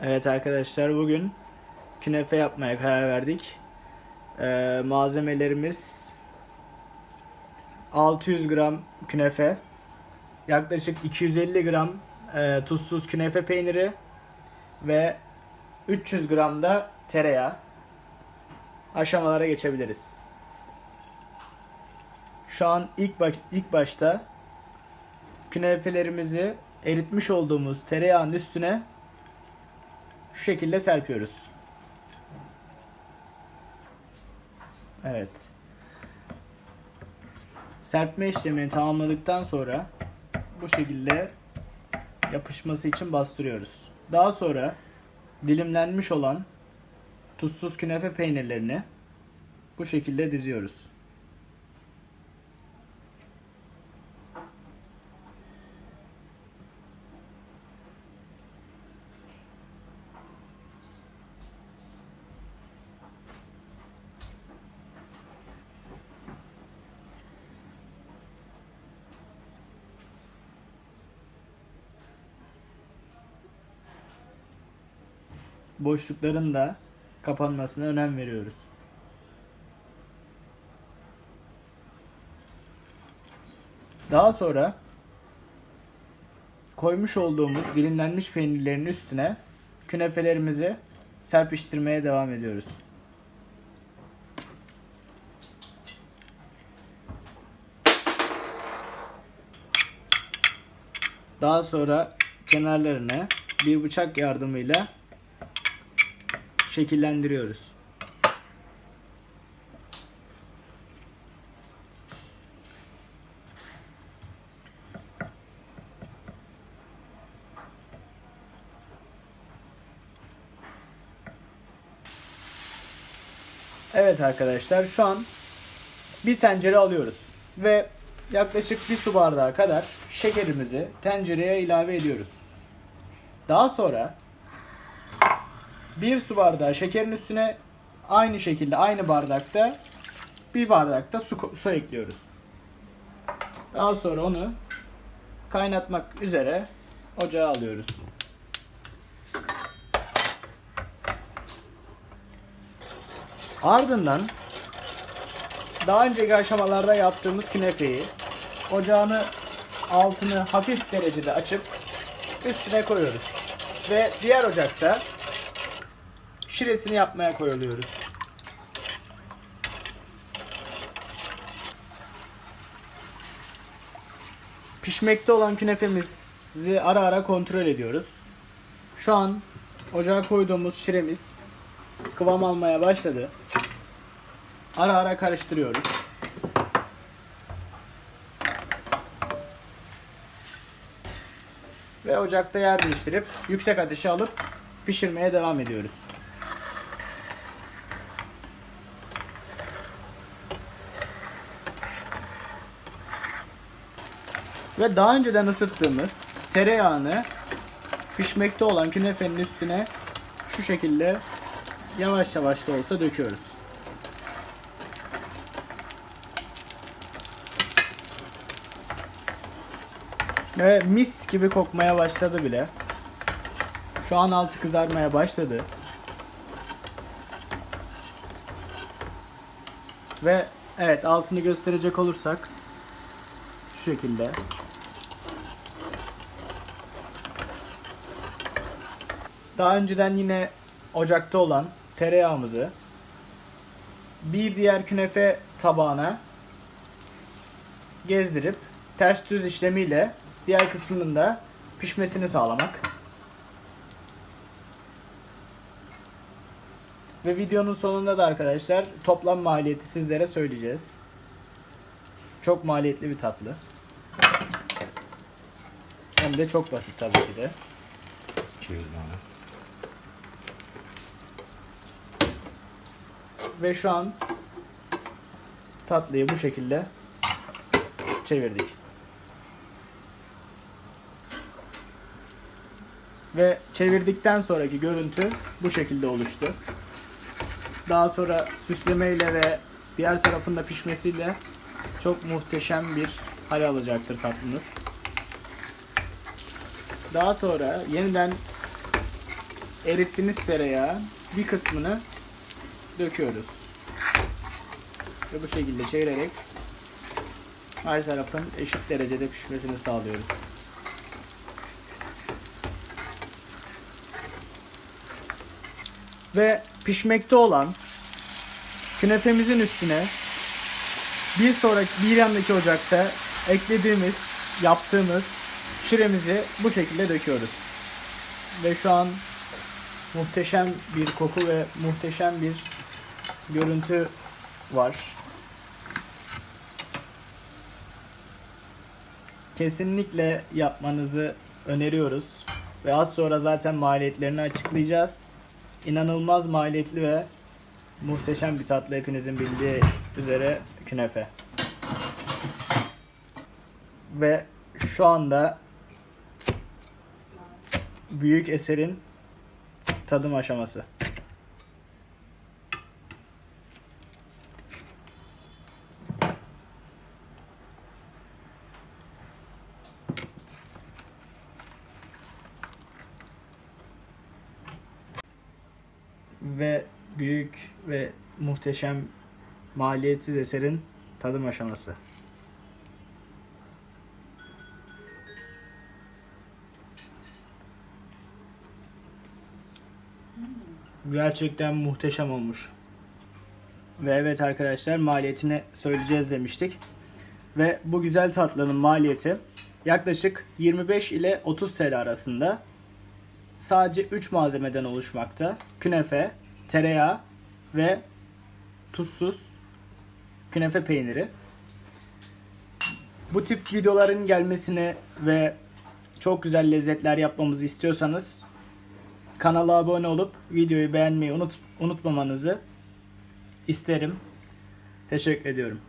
Evet arkadaşlar bugün künefe yapmaya karar verdik. Ee, malzemelerimiz 600 gram künefe, yaklaşık 250 gram e, tuzsuz künefe peyniri ve 300 gram da tereyağı. Aşamalara geçebiliriz. Şu an ilk baş, ilk başta künefelerimizi eritmiş olduğumuz tereyağının üstüne şu şekilde serpiyoruz. Evet. Serpme işlemini tamamladıktan sonra bu şekilde yapışması için bastırıyoruz. Daha sonra dilimlenmiş olan tuzsuz künefe peynirlerini bu şekilde diziyoruz. Boşlukların da kapanmasına önem veriyoruz. Daha sonra koymuş olduğumuz dilimlenmiş peynirlerin üstüne künefelerimizi serpiştirmeye devam ediyoruz. Daha sonra kenarlarını bir bıçak yardımıyla şekillendiriyoruz. Evet arkadaşlar şu an bir tencere alıyoruz ve yaklaşık bir su bardağı kadar şekerimizi tencereye ilave ediyoruz. Daha sonra bir su bardağı şekerin üstüne aynı şekilde aynı bardakta bir bardakta su, su ekliyoruz. Daha sonra onu kaynatmak üzere ocağa alıyoruz. Ardından daha önceki aşamalarda yaptığımız künefeyi ocağını altını hafif derecede açıp üstüne koyuyoruz. Ve diğer ocakta şiresini yapmaya koyuluyoruz. Pişmekte olan künefemizi ara ara kontrol ediyoruz. Şu an ocağa koyduğumuz şiremiz kıvam almaya başladı. Ara ara karıştırıyoruz. Ve ocakta yer değiştirip yüksek ateşe alıp pişirmeye devam ediyoruz. Ve daha önceden ısıttığımız tereyağını pişmekte olan künefenin üstüne şu şekilde yavaş yavaş da olsa döküyoruz. Ve mis gibi kokmaya başladı bile. Şu an altı kızarmaya başladı. Ve evet altını gösterecek olursak şu şekilde. Daha önceden yine ocakta olan tereyağımızı bir diğer künefe tabağına gezdirip ters düz işlemiyle diğer kısmının da pişmesini sağlamak. Ve videonun sonunda da arkadaşlar toplam maliyeti sizlere söyleyeceğiz. Çok maliyetli bir tatlı. Hem de çok basit tabii ki de. Çevirme Ve şu an tatlıyı bu şekilde çevirdik. Ve çevirdikten sonraki görüntü bu şekilde oluştu. Daha sonra süslemeyle ve diğer tarafında pişmesiyle çok muhteşem bir hal alacaktır tatlımız. Daha sonra yeniden erittiğimiz tereyağı bir kısmını döküyoruz. Ve bu şekilde çevirerek her tarafın eşit derecede pişmesini sağlıyoruz. Ve pişmekte olan künefemizin üstüne bir sonraki bir yandaki ocakta eklediğimiz, yaptığımız şiremizi bu şekilde döküyoruz. Ve şu an muhteşem bir koku ve muhteşem bir görüntü var. Kesinlikle yapmanızı öneriyoruz. Ve az sonra zaten maliyetlerini açıklayacağız. İnanılmaz maliyetli ve muhteşem bir tatlı hepinizin bildiği üzere künefe. Ve şu anda büyük eserin tadım aşaması. Ve büyük ve muhteşem maliyetsiz eserin tadım aşaması. Gerçekten muhteşem olmuş. Ve evet arkadaşlar maliyetini söyleyeceğiz demiştik. Ve bu güzel tatlının maliyeti yaklaşık 25 ile 30 TL arasında. Sadece 3 malzemeden oluşmakta. Künefe, tereyağı ve tuzsuz künefe peyniri. Bu tip videoların gelmesini ve çok güzel lezzetler yapmamızı istiyorsanız kanala abone olup videoyu beğenmeyi unut, unutmamanızı isterim. Teşekkür ediyorum.